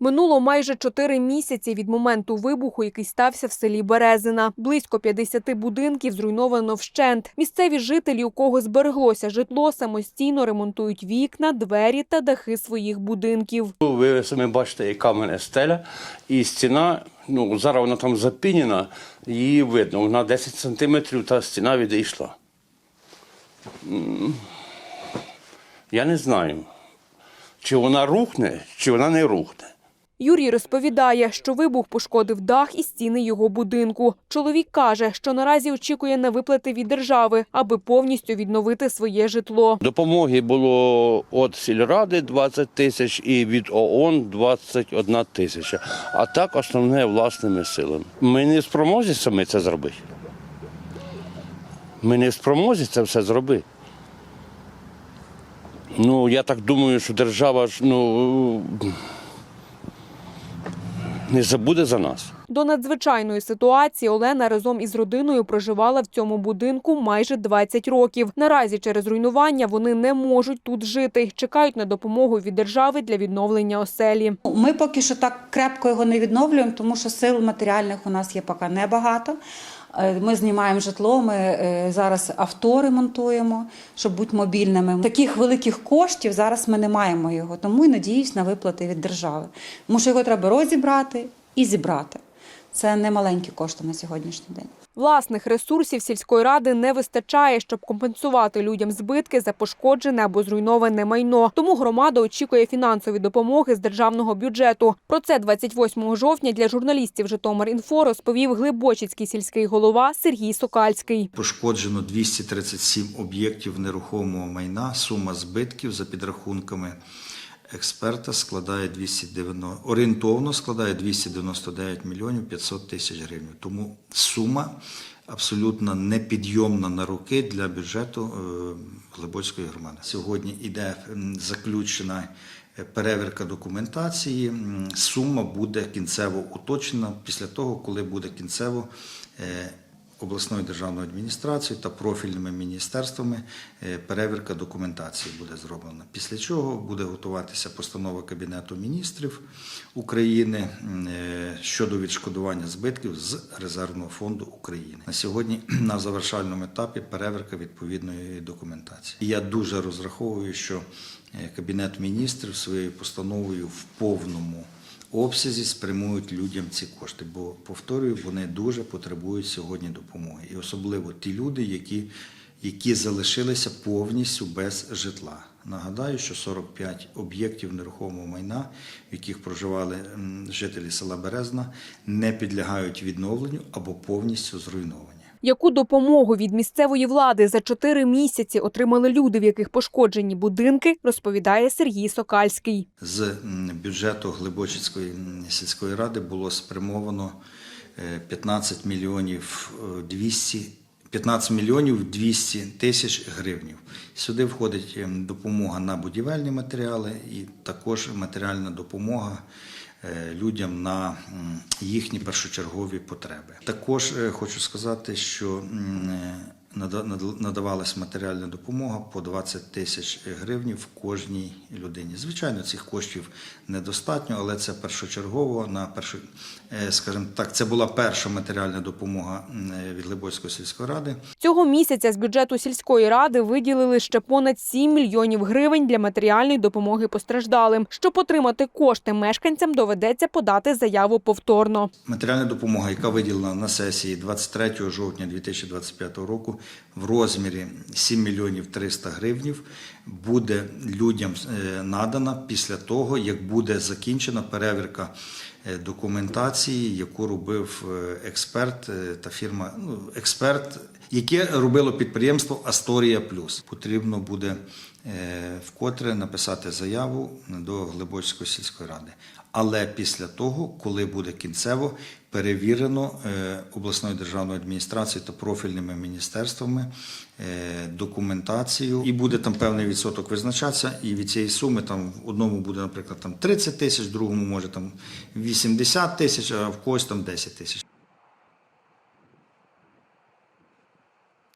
Минуло майже чотири місяці від моменту вибуху, який стався в селі Березина. Близько 50 будинків зруйновано вщент. Місцеві жителі, у кого збереглося житло, самостійно ремонтують вікна, двері та дахи своїх будинків. Ви самі бачите, яка мене стеля, і стіна, ну зараз вона там запінена, її видно. Вона 10 сантиметрів, та стіна відійшла. Я не знаю, чи вона рухне, чи вона не рухне. Юрій розповідає, що вибух пошкодив дах і стіни його будинку. Чоловік каже, що наразі очікує на виплати від держави, аби повністю відновити своє житло. Допомоги було від сільради 20 тисяч і від ООН 21 тисяча. А так основне власними силами. Ми не в спромозі самі це зробити. Ми не в спромозі це все зробити. Ну, я так думаю, що держава ж ну, не забуде за нас. До надзвичайної ситуації Олена разом із родиною проживала в цьому будинку майже 20 років. Наразі через руйнування вони не можуть тут жити. Чекають на допомогу від держави для відновлення оселі. Ми поки що так крепко його не відновлюємо, тому що сил матеріальних у нас є поки небагато. Е, Ми знімаємо житло, ми е, зараз авто ремонтуємо, щоб бути мобільними. Таких великих коштів зараз ми не маємо його, тому і надіюсь на виплати від держави. Тому що його треба розібрати і зібрати. Це не маленькі кошти на сьогоднішній день. Власних ресурсів сільської ради не вистачає, щоб компенсувати людям збитки за пошкоджене або зруйноване майно. Тому громада очікує фінансові допомоги з державного бюджету. Про це 28 жовтня для журналістів Житомир.Інфо розповів Глибочицький сільський голова Сергій Сокальський. Пошкоджено 237 об'єктів нерухомого майна. Сума збитків за підрахунками експерта складає 290, орієнтовно складає 299 мільйонів 500 тисяч гривень. Тому сума абсолютно непідйомна на руки для бюджету е, Глибоцької громади. Сьогодні іде заключена е, перевірка документації. Сума буде кінцево уточнена після того, коли буде кінцево е, обласною державною адміністрацією та профільними міністерствами е, перевірка документації буде зроблена. Після чого буде готуватися постанова Кабінету міністрів України е, щодо відшкодування збитків з резервного фонду України. На сьогодні на завершальному етапі перевірка відповідної документації. Я дуже розраховую, що е, Кабінет міністрів своєю постановою в повному обсязі спрямують людям ці кошти, бо повторюю, вони дуже потребують сьогодні допомоги, і особливо ті люди, які, які залишилися повністю без житла. Нагадаю, що 45 об'єктів нерухомого майна, в яких проживали жителі села Березна, не підлягають відновленню або повністю зруйновані. Яку допомогу від місцевої влади за чотири місяці отримали люди, в яких пошкоджені будинки, розповідає Сергій Сокальський. З бюджету Глибочицької сільської ради було спрямовано е, 15 мільйонів е, 200 15 мільйонів 200 тисяч гривнів. Сюди входить ем, допомога на будівельні матеріали і також матеріальна допомога е, людям на їхні першочергові потреби. Також е, хочу сказати, що надавалась матеріальна допомога по 20 тисяч гривень в кожній людині. Звичайно, цих коштів недостатньо, але це першочергово на першу, е, скажімо так, це була перша матеріальна допомога е, від Глибоцької сільської ради. Цього місяця з бюджету сільської ради виділили ще понад 7 мільйонів гривень для матеріальної допомоги постраждалим. Щоб отримати кошти мешканцям, доведеться подати заяву повторно. Матеріальна допомога, яка виділена на сесії 23 жовтня 2025 року в розмірі 7 мільйонів 300 гривнів, буде людям е, надана після того, як буде закінчена перевірка документації, яку робив е, експерт е, та фірма, ну, експерт, яке робило підприємство Асторія Плюс. Потрібно буде е, вкотре написати заяву до Глибочської сільської ради. Але після того, коли буде кінцево перевірено е, обласною державною адміністрацією та профільними міністерствами е, документацію, і буде там певний відсоток визначатися, і від цієї суми там в одному буде, наприклад, там 30 тисяч, в другому може там 80 тисяч, а в когось там 10 тисяч.